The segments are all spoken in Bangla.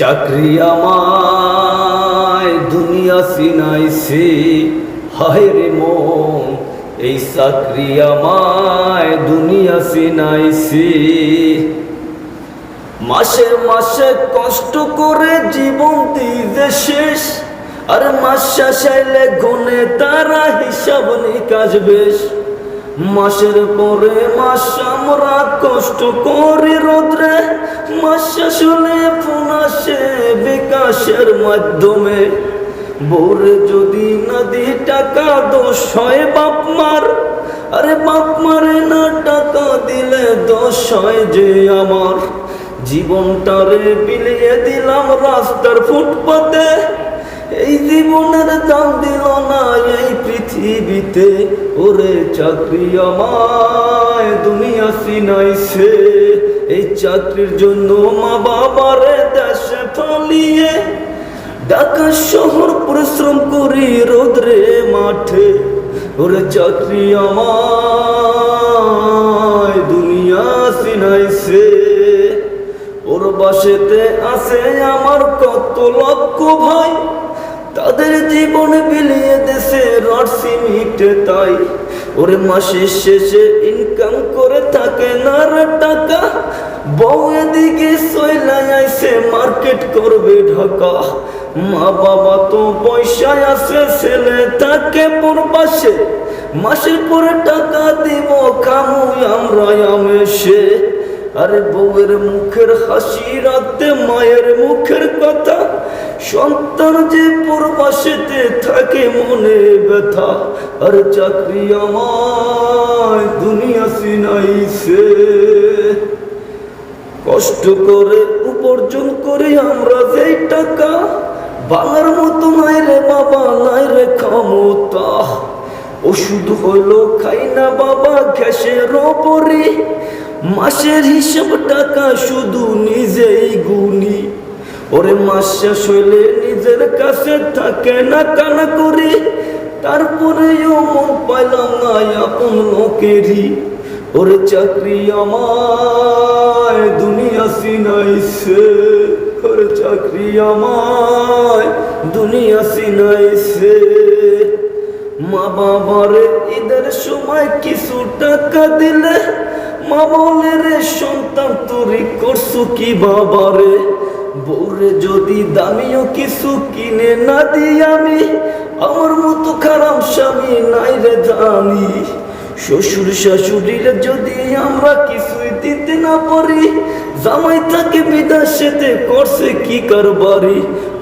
চাকরি আমায় দুনিয়া সিনাইছে হায় রে মন, এই চাকরি আমায় দুনিয়া সিনাইছে মাসে মাসে কষ্ট করে জীবন দিতে শেষ, আর মাস শেষাইলে গুনে তারা হিসাব নিকাশ বেশ। মাসের পরে মাস আমরা কষ্ট করে রোদ্রে মাস শেষ হলে পুনাসে বিকাশের মাধ্যমে, বোরে যদি নদী টাকা দোষ হয় বাপ মার, আরে বাপ মারে না টাকা দিলে দোষ হয় যে আমার। জীবনটারে বিলিয়ে দিলাম রাস্তার ফুটপাতে, এই জীবনের দাম দিল না এই পৃথিবীতে। ওরে চাকরি আমায় দুনিয়া সিনাইছে। এই চাকরির জন্য মা বাবারে দেশে ফলিয়ে ঢাকা শহর পরিশ্রম করি রোদ্রে মাঠে। ওরে চাকরি আমায় দুনিয়া সিনাইছে। ওর বাসেতে আছে আমার কত লক্ষ ভাই। তাদের জীবন বিলিয়ে দেশে রড সিমিটে তাই। ওরে মাসের শেষে ইনকাম করে থাকে না রে টাকা বউ এদিকে আইসে মার্কেট করবে ঢাকা। মা বাবা তো পয়সায় আছে, ছেলে তাকে পরবাসে মাসের পরে টাকা দিব কামু আমরা আমেশে আরে বউয়ের মুখের হাসি রাতে মায়ের মুখের কথা সন্তান যে পরবাসেতে থাকে মনে ব্যথা, আর চাকরি আমায় দুনিয়া সিনাইছে কষ্ট করে উপার্জন করে আমরা যেই টাকা, বাংলার মতো নাই রে বাবা, নাই রে ক্ষমতা। ওষুধ হইল খাই না বাবা, গ্যাসের ওপরে মাসের হিসাব টাকা শুধু গুনি ওরে মাস শেষ হইলে নিজের কাছে থাকে না কানা করে। তারপরেও মন পাইলাম না আপন লোকেরই। ওরে চাকরি আমায়, দুনিয়া সিনাইছে ওরে চাকরি আমায়, দুনিয়া সিনাইছে মা বাবারে ঈদের সময় কিছু টাকা দিলে, মা বলে রে, সন্তান তোরি করছ কি বাবারে? বউরে যদি দামিও কিছু কিনে না দিই আমি, আমার মতো খারাপ স্বামী নাই রে জানি। শ্বশুর শাশুড়ির যদি আমরা কিছুই দিতে না পারি, জামাই তাকে বিদেশেতে করছে কি কারবারি?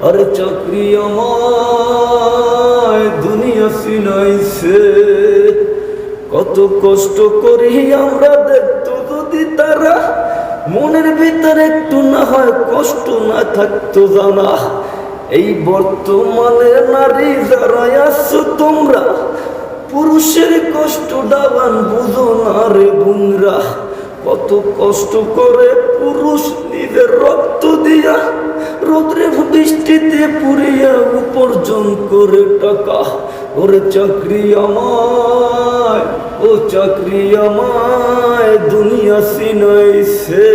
আরে চাকরি আমায় দুনিয়া সিনাইছে কত কষ্ট করি আমরা দেখতো যদি তারা মনের ভিতরে একটু না হয় কষ্ট না থাকতো জানা। এই বর্তমানে নারী যারা আসছো তোমরা, পুরুষের কষ্ট ডাবান বুঝো না রে বুংরা কত কষ্ট করে পুরুষ নিজের রক্ত দিয়া রোদ্রে বৃষ্টিতে পুরিয়া উপার্জন করে টাকা। ওরে চাকরি আমায় ও চাকরি আমায় দুনিয়া সিনাইছে